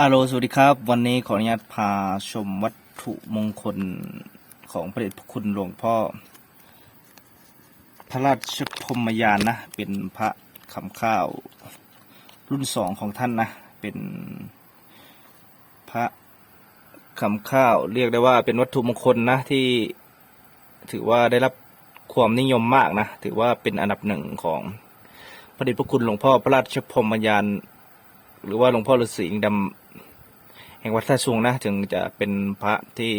อาโลสวัสดีครับ วันนี้ขออนุญาตพาชมวัตถุมงคลของพระเดชพระคุณหลวงพ่อ พระราชพรมยานนะ เป็นพระคำข้าว รุ่นสองของท่านนะ เป็นพระคำข้าว เรียกได้ว่าเป็นวัตถุมงคลนะที่ถือว่าได้รับความนิยมมากนะ ถือว่าเป็นอันดับหนึ่งของพระเดชพระคุณหลวงพ่อพระราชพรมยานหรือว่าหลวงพ่อฤาษีดำ แห่งวัดท่าชุงนะถึงจะเป็นพระที่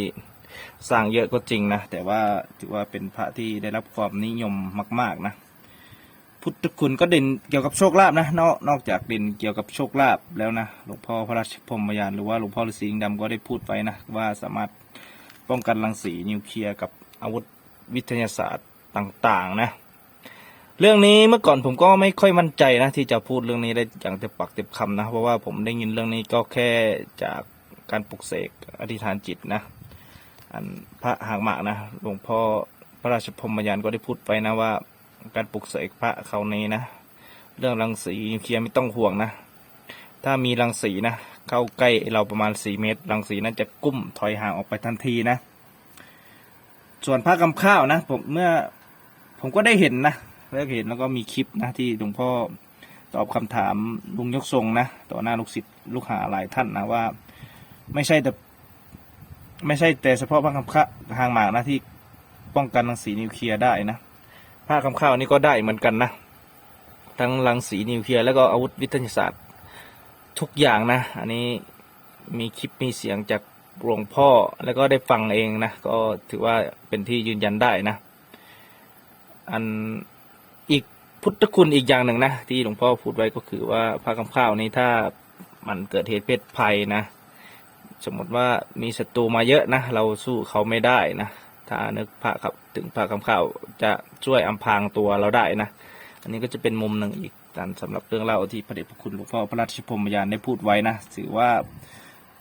สร้างเยอะก็จริงนะแต่ว่าถือว่าเป็นพระที่ได้รับความนิยมมาก ๆนะ พุทธคุณก็เด่นเกี่ยวกับโชคลาภนะนอกนอกจากเด่นเกี่ยวกับโชคลาภแล้วนะหลวงพ่อพระราชพรมยานหรือว่าหลวงพ่อฤาษีดำก็ได้พูดไว้นะว่าสามารถป้องกันรังสีนิวเคลียร์กับอาวุธวิทยาศาสตร์ต่างๆนะ เรื่องนี้เมื่อก่อนผมก็ไม่ค่อยมั่นใจนะที่จะพูดเรื่องนี้ได้อย่างเต็มปากเต็มคำนะ เพราะว่าผมได้ยินเรื่องนี้ก็แค่จากการปลุกเสกอธิษฐานจิตนะ อันพระหางหมากนะหลวงพ่อพระราชพรมยานก็ได้พูดไปนะว่าการปลุกเสกพระเขานี้นะ เรื่องรังสีเคลียร์ไม่ต้องห่วงนะ ถ้ามีรังสีนะ เข้าใกล้เราประมาณสี่เมตร รังสีนั้นจะกุ้มถอยห่างออกไปทันทีนะ ส่วนพระกำข้าวนะ ผมเมื่อผมก็ได้เห็นนะ แล้วก็เห็นแล้วก็มีคลิปนะที่หลวงพ่อตอบคำถามลุงยกทรงนะต่อหน้าลูกศิษย์ลูกหาหลายท่านนะว่า ไม่ใช่แต่ไม่ใช่แต่เฉพาะพระคำข้าหางหมากนะที่ป้องกันรังสีนิวเคลียร์ได้นะผ้าคำข้าวนี่ก็ได้เหมือนกันนะทั้งรังสีนิวเคลียร์แล้วก็อาวุธวิทยาศาสตร์ทุกอย่างนะ อันนี้มีคลิปมีเสียงจากหลวงพ่อแล้วก็ได้ฟังเองนะ ก็ถือว่าเป็นที่ยืนยันได้นะ อัน อีกพุทธคุณอีกอย่างหนึ่งนะ ที่หลวงพ่อพูดไว้ก็คือว่าพระคำข้าวนี้ถ้ามันเกิดเหตุเพศภัยนะ สมมติว่ามีศัตรูมาเยอะนะ เราสู้เขาไม่ได้นะ ถ้านึกพระครับถึงพระคำข้าวจะช่วยอำพางตัวเราได้นะ อันนี้ก็จะเป็นมุมหนึ่งอีกการสำหรับเรื่องเล่าที่พระเดชพระคุณหลวงพ่อพระราชพรมยานได้พูดไว้นะถือว่า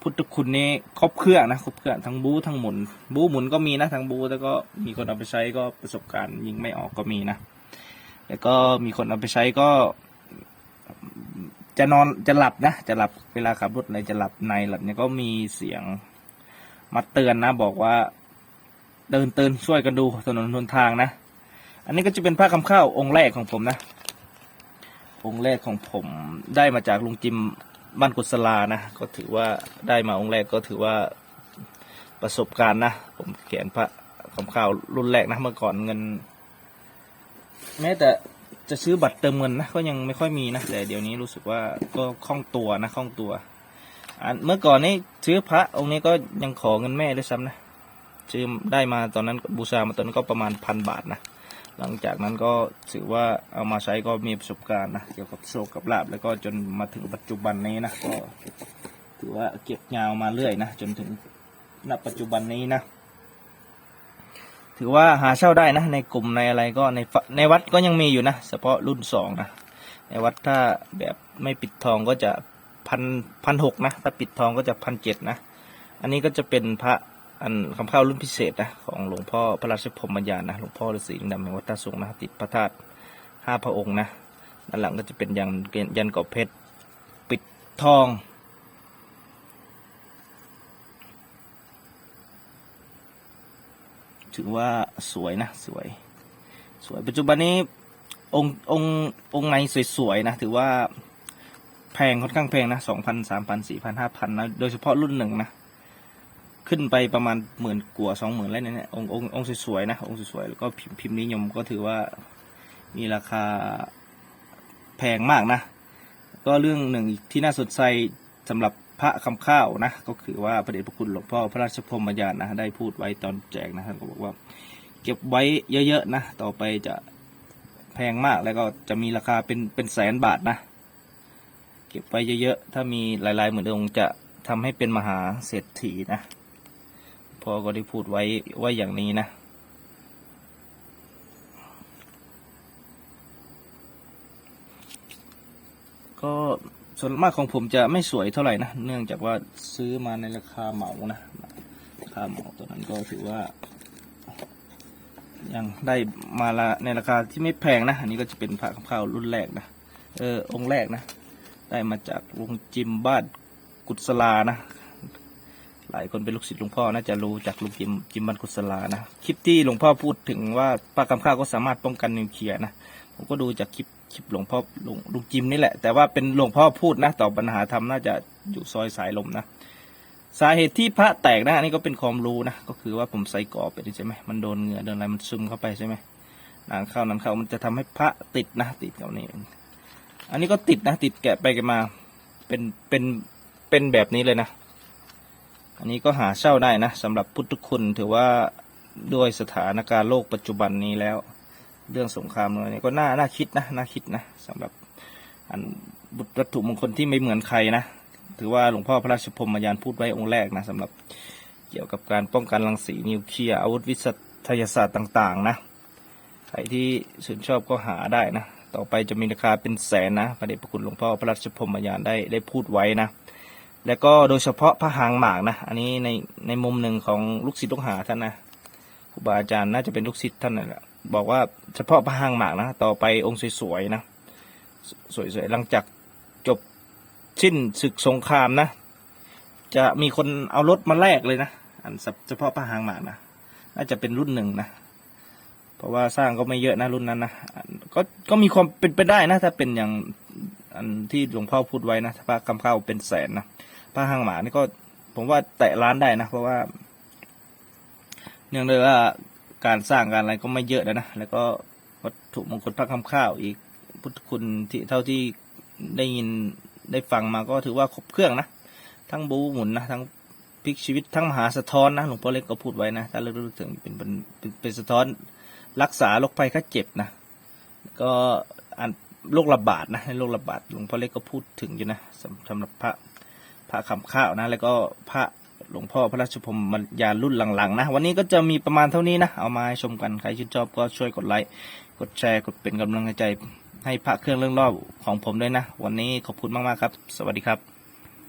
พุทธคุณนี้ครบเครื่องนะครบเครื่องทั้งบู๊ทั้งหมุน บู๊หมุนก็มีนะทั้งบู๊แล้วก็มีคนเอาไปใช้ก็ประสบการณ์ยิงไม่ออกก็มีนะ แล้วก็มีคนเอาไปใช้ก็ จะนอนจะหลับนะ จะหลับเวลาขับรถอะไรจะหลับในหลับเนี่ยก็มีเสียงมาเตือนนะ บอกว่า เดินเตือนช่วยกันดูถนนหนทางนะ อันนี้ก็จะเป็นผ้าคำข้าวองค์แรกของผมนะ องค์แรกของผมได้มาจากลุงจิมบ้านกุศลานะ ก็ถือว่าได้มาองค์แรกก็ถือว่าประสบการณ์นะ ผมเขียนพระคำข้าวรุ่นแรกนะเมื่อก่อนเงิน แม้แต่จะซื้อบัตรเติมเงินนะก็ยังไม่ค่อยมีนะแต่เดี๋ยวนี้รู้สึกว่าก็คล่องตัวนะคล่องตัวอันเมื่อก่อนนี่ซื้อพระองค์นี้ก็ยังขอเงินแม่ด้วยซ้ำนะซื้อได้มาตอนนั้นบูชามาตอนนั้นก็ประมาณพันบาทนะหลังจากนั้นก็ถือว่าเอามาใช้ก็มีประสบการณ์นะเกี่ยวกับโชคกับลาบแล้วก็จนมาถึงปัจจุบันนี้นะก็ถือว่าเก็บยาวมาเรื่อยนะจนถึงณปัจจุบันนี้นะ ถือว่าหาเช่าได้นะ ในกลุ่มในอะไรก็ในในวัดก็ยังมีอยู่นะ เฉพาะรุ่นสองนะในวัดถ้าแบบไม่ปิดทองก็จะพันพันหกนะ ถ้าปิดทองก็จะพันเจ็ดนะ อันนี้ก็จะเป็นพระอันคำข้าวรุ่นพิเศษนะของหลวงพ่อพระราชพรหมยานนะหลวงพ่อฤาษีดำแห่งวัดตาสุงนะติดพระธาตุห้าพระองค์นะด้านหลังก็จะเป็นยันยันกอบเพชรปิดทอง ถือว่าสวยนะสวย สวยปัจจุบันนี้องค์องค์องค์ในสวยๆนะถือว่าแพงค่อนข้างแพงนะสองพันสามพันสี่พันห้าพันนะโดยเฉพาะรุ่นหนึ่งนะขึ้นไปประมาณหมื่นกว่าสองหมื่นแล้วเนี่ยองค์องค์องค์สวยๆนะองค์สวยๆแล้วก็พิมพ์พิมพ์นิยมก็ถือว่ามีราคาแพงมากนะ ก็เรื่องหนึ่งที่น่าสนใจสำหรับ พระคำข้าวนะก็คือว่าพระเดชพระคุณหลวงพ่อพระราชพรมยานนะได้พูดไว้ตอนแจกนะท่านก็บอกว่า เก็บไว้เยอะๆนะต่อไปจะแพงมากแล้วก็จะมีราคาเป็นเป็นแสนบาทนะ เก็บไว้เยอะๆถ้ามีหลายๆเหมือนองค์จะทำให้เป็นมหาเศรษฐีนะพ่อก็ได้พูดไว้ว่าอย่างนี้นะก็ ส่วนมากของผมจะไม่สวยเท่าไหร่นะ เนื่องจากว่าซื้อมาในราคาเหมานะราคาเหมาตัวนั้นก็ถือว่า ยังได้มาละในราคาที่ไม่แพงนะ อันนี้ก็จะเป็นพระข้าวรุ่นแรกนะ เออองค์แรกนะ ได้มาจากลุงจิมบ้านกุศลานะ หลายคนเป็นลูกศิษย์หลวงพ่อน่าจะรู้จากลุงจิมจิมบันกุศลานะ คลิปที่หลวงพ่อพูดถึงว่าปลาคำข้าวก็สามารถป้องกันนิวเคลียร์นะ ผมก็ดูจากคลิป คลิปหลวงพ่อหลุงลุงจิมนี่แหละ แต่ว่าเป็นหลวงพ่อพูดนะต่อปัญหาธรรมน่าจะอยู่ซอยสายลมนะ สาเหตุที่พระแตกนะอันนี้ก็เป็นความรู้นะ ก็คือว่าผมใส่กรอบไปใช่ไหมมันโดนเหงื่อโดนอะไรมันซึมเข้าไปใช่ไหมนานเข้านานเข้ามันจะทำให้พระติดนะ ติดกับนี่อันนี้ก็ติดนะ ติดแกะไปแกะมา เป็นเป็นเป็นแบบนี้เลยนะ อันนี้ก็หาเช่าได้นะสำหรับพุทธคุณถือว่าด้วยสถานการณ์โลกปัจจุบันนี้แล้ว เรื่องสงครามอะไรนี้ก็น่าน่าคิดนะน่าคิดนะสำหรับอันบุตรวัตถุมงคลที่ไม่เหมือนใครนะถือว่าหลวงพ่อพระราชพรมยานพูดไว้องค์แรกนะสำหรับเกี่ยวกับการป้องกันรังสีนิวเคลียร์อาวุธวิทยาศาสตร์ต่าง ๆ นะ ใครที่ชื่นชอบก็หาได้นะ ต่อไปจะมีราคาเป็นแสนนะพระเดชพระคุณหลวงพ่อพระราชพรมยานได้ได้พูดไว้นะ แล้วก็โดยเฉพาะพระหางหมากนะ อันนี้ในในมุมหนึ่งของลูกศิษย์ลูกหาท่านนะครูบาอาจารย์น่าจะเป็นลูกศิษย์ท่านนั่นแหละ บอกว่าเฉพาะพระหางหมากนะ ต่อไปองค์สวยๆนะ สวยๆ หลังจากจบสิ้นศึกสงครามนะ จะมีคนเอารถมาแลกเลยนะ อันเฉพาะพระหางหมากนะ น่าจะเป็นรุ่นหนึ่งนะ เพราะว่าสร้างก็ไม่เยอะนะรุ่นนั้นนะนก็ก็มีความเป็นไปได้นะ ถ้าเป็นอย่างอันที่หลวงพ่อพูดไว้นะถ้าพระกำเข้าเป็นแสนนะพระหางหมานี่ก็ผมว่าแตะล้านได้นะ เพราะว่าเนื่องด้วยว่า การสร้างการอะไรก็ไม่เยอะนะนะแล้วก็วัตถุมงคลพระคำข้าวอีกพุทธคุณที่เท่าที่ได้ยินได้ฟังมาก็ถือว่าครบเครื่องนะ ทั้งบูหมุนนะทั้งพลิกชีวิตทั้งมหาสะท้อนนะหลวงพ่อเล็กก็พูดไว้นะถ้าเรื่องถึงเป็นเป็นเป็นเป็นสะท้อนรักษาโรคภัยไข้เจ็บนะก็อันโรคระบาดนะโรคระบาดหลวงพ่อเล็กก็พูดถึงอยู่นะสำหรับพระพระคำข้าวนะ แล้วก็พระ หลวงพ่อพระราชพรหมยารุ่นหลังๆนะ วันนี้ก็จะมีประมาณเท่านี้นะ เอามาให้ชมกันใครชื่นชอบก็ช่วยกดไลค์กดแชร์กดเป็นกำลังใจให้พระเครื่องเรื่องรอบของผมด้วยนะ วันนี้ขอบคุณมากๆครับ สวัสดีครับ